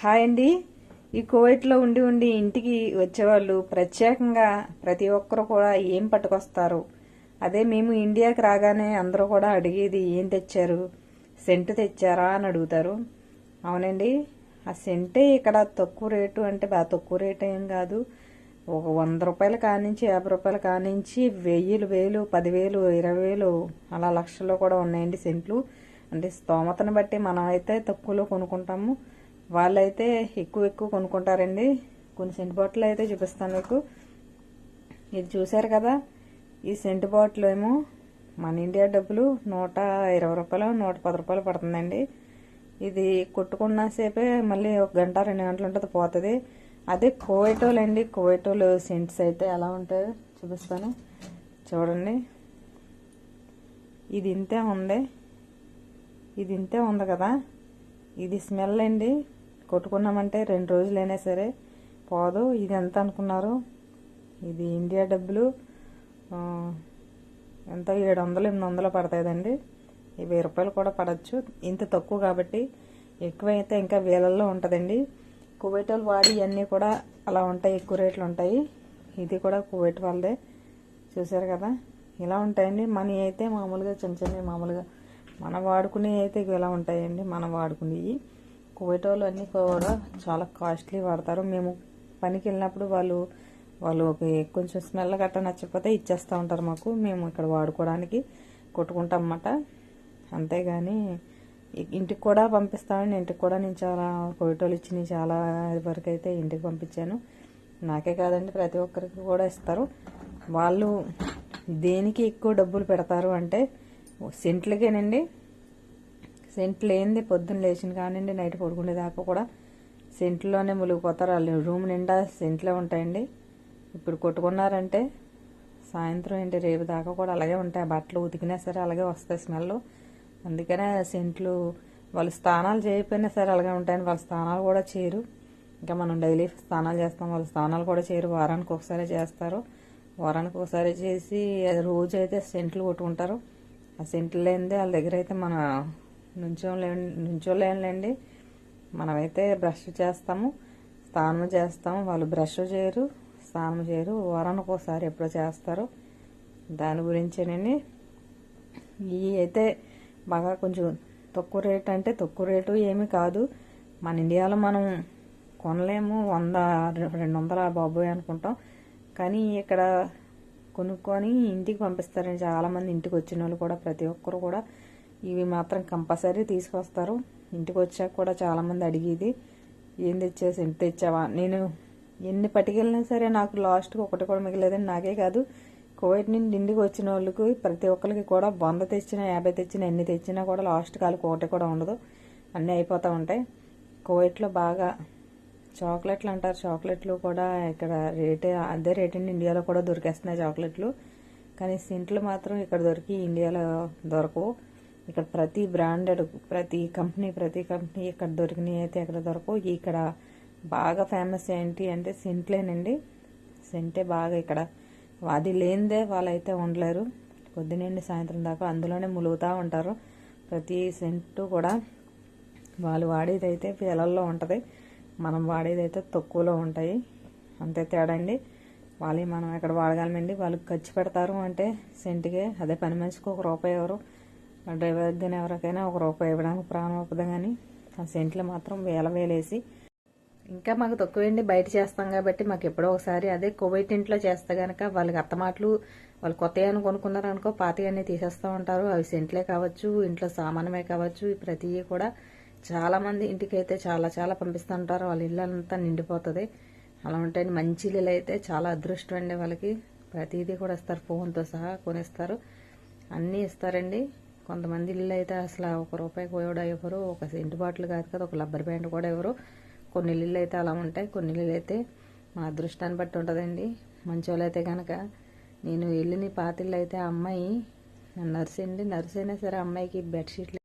Hi అండి. ఈ కోవిడ్లో ఉండి ఉండి ఇంటికి వచ్చేవాళ్ళు ప్రత్యేకంగా ప్రతి ఒక్కరు కూడా ఏం పట్టుకొస్తారు? అదే మేము ఇండియాకి రాగానే అందరూ కూడా అడిగేది ఏం తెచ్చారు? సెంట్ తెచ్చారా అని అడుగుతారు. అవునండి. ఆ సెంటే ఇక్కడ తక్కువ రేటు అంటే బాగా తక్కువ రేటు ఏం కాదు. ఒక వంద రూపాయలు కానించి యాభై రూపాయలు కానించి వెయ్యిలు వేలు పదివేలు ఇరవై వేలు అలా లక్షల్లో కూడా ఉన్నాయండి సెంట్లు. అంటే స్తోమతను బట్టి మనం అయితే తక్కువలో కొనుక్కుంటాము. వాళ్ళైతే ఎక్కువ ఎక్కువ కొనుక్కుంటారండి. కొన్ని సెంట్ బాటిల్ అయితే చూపిస్తాను మీకు. ఇది చూశారు కదా ఈ సెంట్ బాటిల్ ఏమో మన ఇండియా డబ్బులు నూట ఇరవై రూపాయలు నూట పది రూపాయలు పడుతుందండి. ఇది కొట్టుకున్న సేపే మళ్ళీ ఒక గంట రెండు గంటలు ఉంటుంది పోతుంది. అదే కోవెటోలు అండి కోవెటోలు సెంట్స్ అయితే ఎలా ఉంటాయో చూపిస్తాను. చూడండి. ఇది ఇంతే ఉంది. ఇది ఇంతే ఉంది కదా. ఇది స్మెల్ అండి. కొట్టుకున్నామంటే రెండు రోజులైనా సరే పోదు. ఇది ఎంత అనుకున్నారు? ఇది ఇండియా డబ్బులు. ఎంత? ఏడు వందలు ఎనిమిది వందలు పడతాయండి ఈ వెయ్యి రూపాయలు కూడా పడచ్చు. ఇంత తక్కువ కాబట్టి ఎక్కువైతే ఇంకా వేలల్లో ఉంటుందండి. కువైట్ వాళ్ళు వాడి ఇవన్నీ కూడా అలా ఉంటాయి ఎక్కువ రేట్లు ఉంటాయి. ఇది కూడా కువైట్ వాళ్ళదే. చూసారు కదా? ఇలా ఉంటాయండి. మనీ అయితే మామూలుగా చిన్న చిన్నవి మామూలుగా. మనం వాడుకునేవి అయితే ఇవి ఇలా ఉంటాయండి. మనం వాడుకునేవి. కువైట్ అన్నీ కూడా చాలా కాస్ట్లీ వాడతారు. మేము పనికి వెళ్ళినప్పుడు వాళ్ళు వాళ్ళు ఒక కొంచెం స్మెల్ గట్ట నచ్చకపోతే ఇచ్చేస్తూ ఉంటారు మాకు. మేము ఇక్కడ వాడుకోవడానికి కొట్టుకుంటాం అన్నమాట అంతేగాని ఇంటికి కూడా పంపిస్తామండి. ఇంటికి కూడా నేను చాలా కోవిటోలు ఇచ్చి చాలా వరకు అయితే ఇంటికి పంపించాను. నాకే కాదండి ప్రతి ఒక్కరికి కూడా ఇస్తారు. వాళ్ళు దేనికి ఎక్కువ డబ్బులు పెడతారు అంటే సెంట్లకేనండి. సెంట్లు లేనిది పొద్దున్న లేచిన కానివ్వండి నైట్ పడుకునే దాకా కూడా సెంట్లోనే మునిగిపోతారు. వాళ్ళు రూమ్ నిండా సెంట్లే ఉంటాయండి. ఇప్పుడు కొట్టుకున్నారంటే సాయంత్రం ఏంటి? రేపు దాకా కూడా అలాగే ఉంటాయి. బట్టలు ఉతికినా సరే అలాగే వస్తాయి స్మెల్. అందుకనే సెంట్లు వాళ్ళు స్నానాలు చేయకపోయినా సరే అలాగే ఉంటాయని వాళ్ళ స్నానాలు కూడా చేయరు. ఇంకా మనం డైలీ స్నానాలు చేస్తాం. వాళ్ళ స్నానాలు కూడా చేయరు. వారానికి ఒకసారి చేస్తారు. వారానికి ఒకసారి చేసి రోజు అయితే సెంట్లు కొట్టుకుంటారు. ఆ సెంట్లు లేనిదే వాళ్ళ దగ్గర అయితే మన నుంచోలే నుంచోలేండి మనమైతే బ్రష్ చేస్తాము స్నానం చేస్తాము. వాళ్ళు బ్రష్ చేయరు స్నానం చేయరు. వారానికి ఒకసారి ఎప్పుడో చేస్తారు. దాని గురించేనండి. ఇవి అయితే బాగా కొంచెం తక్కువ రేట్ అంటే తక్కువ రేటు ఏమీ కాదు. మన ఇండియాలో మనం కొనలేము. వంద రెండు వందల బాబోయ్ అనుకుంటాం. కానీ ఇక్కడ కొనుక్కొని ఇంటికి పంపిస్తారండి. చాలామంది ఇంటికి వచ్చిన వాళ్ళు కూడా ప్రతి ఒక్కరు కూడా. ఇవి మాత్రం కంపల్సరీ తీసుకొస్తారు. ఇంటికి వచ్చాక కూడా చాలామంది అడిగేది ఏం తెచ్చేసి ఎంత తెచ్చావా? నేను ఎన్ని పట్టుకెళ్ళినా సరే నాకు లాస్ట్కి ఒకటి కూడా మిగిలేదని నాకే కాదు. కోవిడ్ నుండి ఇంటికి వచ్చిన వాళ్ళకి ప్రతి ఒక్కరికి కూడా వంద తెచ్చినా యాభై తెచ్చినా ఎన్ని తెచ్చినా కూడా లాస్ట్ కాలకు ఒకటి కూడా ఉండదు. అన్నీ అయిపోతూ ఉంటాయి. కోవిడ్లో బాగా చాక్లెట్లు అంటారు. చాక్లెట్లు కూడా ఇక్కడ రేటే అదే రేట్ అండి ఇండియాలో కూడా దొరికేస్తున్నాయి చాక్లెట్లు. కానీ సింట్లు మాత్రం ఇక్కడ దొరికి ఇండియాలో దొరకవు. ఇక్కడ ప్రతి బ్రాండెడ్ ప్రతి కంపెనీ ప్రతి కంపెనీ ఇక్కడ దొరికినాయి అయితే ఎక్కడ దొరకవు. ఇక్కడ బాగా ఫేమస్ ఏంటి అంటే సెంట్లేనండి సెంటే బాగా ఇక్కడ అది లేనిదే వాళ్ళైతే ఉండలేరు. పొద్దునండి సాయంత్రం దాకా అందులోనే ములుగుతూ ఉంటారు. ప్రతి సెంటు కూడా వాళ్ళు వాడేది అయితే వేలల్లో ఉంటుంది మనం వాడేది అయితే తక్కువలో ఉంటాయి. అంతే తేడా అండి. వాళ్ళు మనం ఎక్కడ వాడగలమండి? వాళ్ళు ఖర్చు పెడతారు అంటే సెంటుకే. అదే పని మనిషికి ఒక రూపాయి ఎవరు డ్రైవర్ కానీ ఎవరికైనా ఒక రూపాయి ఇవ్వడానికి ప్రాణం అవుతుంది కానీ ఆ సెంట్లు మాత్రం వేల వేలేసి. ఇంకా మాకు తక్కువేండి బయట చేస్తాం కాబట్టి మాకు ఎప్పుడో ఒకసారి అదే కోవిడ్ ఇంట్లో చేస్తే గనక వాళ్ళకి అత్తమాటలు వాళ్ళు కొత్త అని కొనుక్కున్నారు అనుకో పాతి తీసేస్తూ ఉంటారు. అవి సెంట్లే కావచ్చు ఇంట్లో సామానమే కావచ్చు ఈ ప్రతి కూడా చాలా మంది ఇంటికి అయితే చాలా చాలా పంపిస్తుంటారు. వాళ్ళ ఇళ్ళంతా నిండిపోతుంది. అలా ఉంటే మంచి ఇల్లు అయితే చాలా అదృష్టం అండి వాళ్ళకి. ప్రతిదీ కూడా ఇస్తారు ఫోన్తో సహా కొనిస్తారు. అన్నీ ఇస్తారండి. కొంతమంది ఇల్లు అయితే అసలు ఒక రూపాయి కూడా ఇవ్వరు ఒక సెంటు బాటిల్ కాదు కదా ఒక రబ్బర్ బ్యాండ్ కూడా ఇవ్వరు. కొన్ని ఇల్లు అయితే అలా ఉంటాయి కొన్ని ఇల్లు అయితే మా అదృష్టాన్ని బట్టి ఉంటుందండి. మంచోళ్ళు అయితే కనుక నేను వెళ్ళిన పాతిళ్ళు అయితే ఆ అమ్మాయి నర్స్ అండి నర్స్ అయినా సరే అమ్మాయికి బెడ్షీట్లు